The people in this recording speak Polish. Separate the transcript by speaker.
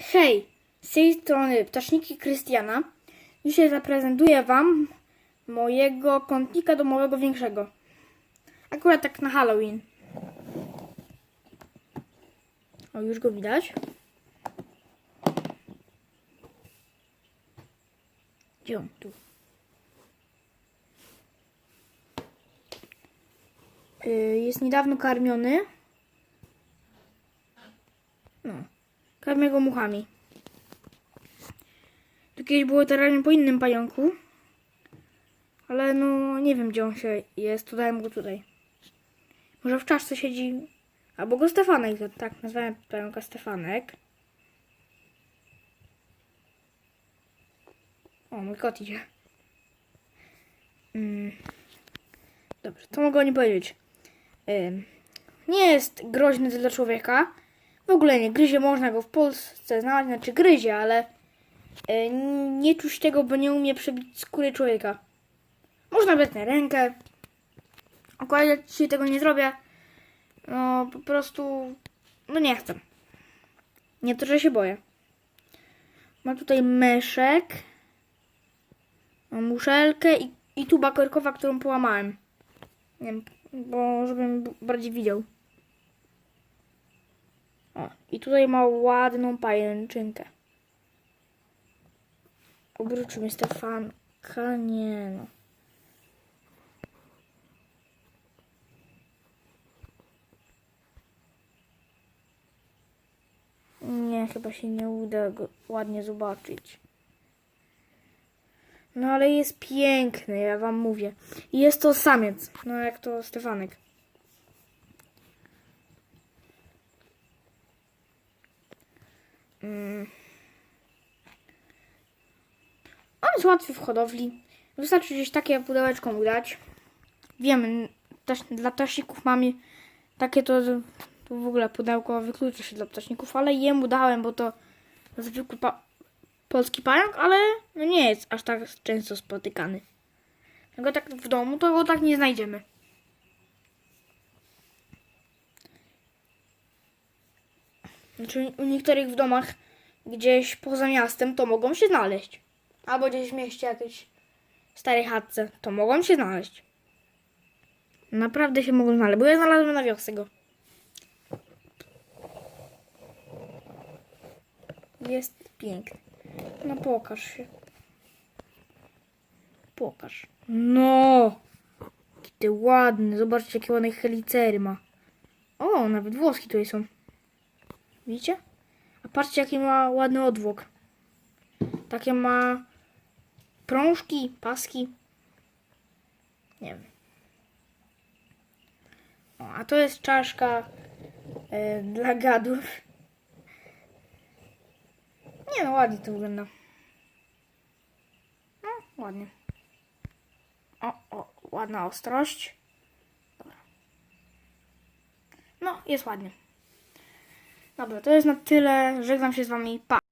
Speaker 1: Hej, z tej strony Ptaszniki Krystiana. Dzisiaj zaprezentuję Wam mojego kątnika domowego większego. Akurat tak na Halloween. O, już go widać. Gdzie on tu? Y, Jest niedawno karmiony. No. Karmię go muchami. Tu kiedyś było terrarium po innym pająku. Ale no nie wiem gdzie on się jest, to dałem go tutaj. Może w czaszce siedzi. Albo go Stefanek, to tak nazwałem pająka Stefanek. O, mój kot idzie. Mm. Dobrze, co mogę o nim powiedzieć? Nie jest groźny dla człowieka. W ogóle nie gryzie, można go w Polsce znaleźć, znaczy gryzie, ale y, nie czuć tego, bo nie umie przebić skóry człowieka. Można brać na rękę. Akurat ja dzisiaj tego nie zrobię. No po prostu, no nie chcę. Nie to, że się boję. Ma tutaj meszek. Mam muszelkę i, i tuba korkowa, którą połamałem. Nie wiem, bo żebym bardziej widział. O, i tutaj ma ładną pajęczynkę. Obróćmy Stefanka, nie no. Nie, chyba się nie uda go ładnie zobaczyć. No ale jest piękny, ja wam mówię. I jest to samiec, no jak to Stefanek. Jest łatwy w hodowli. Wystarczy gdzieś takie pudełeczko mu dać. Wiem, dla ptaszników mamy takie to, to w ogóle pudełko wyklucza się dla ptaszników, ale jemu dałem, bo to zwykły pa- polski pająk, ale no nie jest aż tak często spotykany. Tego tak w domu to go tak nie znajdziemy. Znaczy u niektórych w domach gdzieś poza miastem to mogą się znaleźć. Albo gdzieś w mieście jakiejś starej chatce to mogą się znaleźć. Naprawdę się mogą znaleźć, bo ja znalazłem na wiosce go. Jest piękny. No pokaż się. Pokaż. No! Ty ładny. Zobaczcie, jakie ładne helicery ma. O, nawet włoski tutaj są. Widzicie? A patrzcie, jaki ma ładny odwłok. Takie ma prążki, paski. Nie wiem. O, a to jest czaszka e, dla gadów. Nie no, ładnie to wygląda. No, ładnie. O, o, ładna ostrość. Dobra. No, jest ładnie. Dobra, to jest na tyle. Żegnam się z wami. Pa!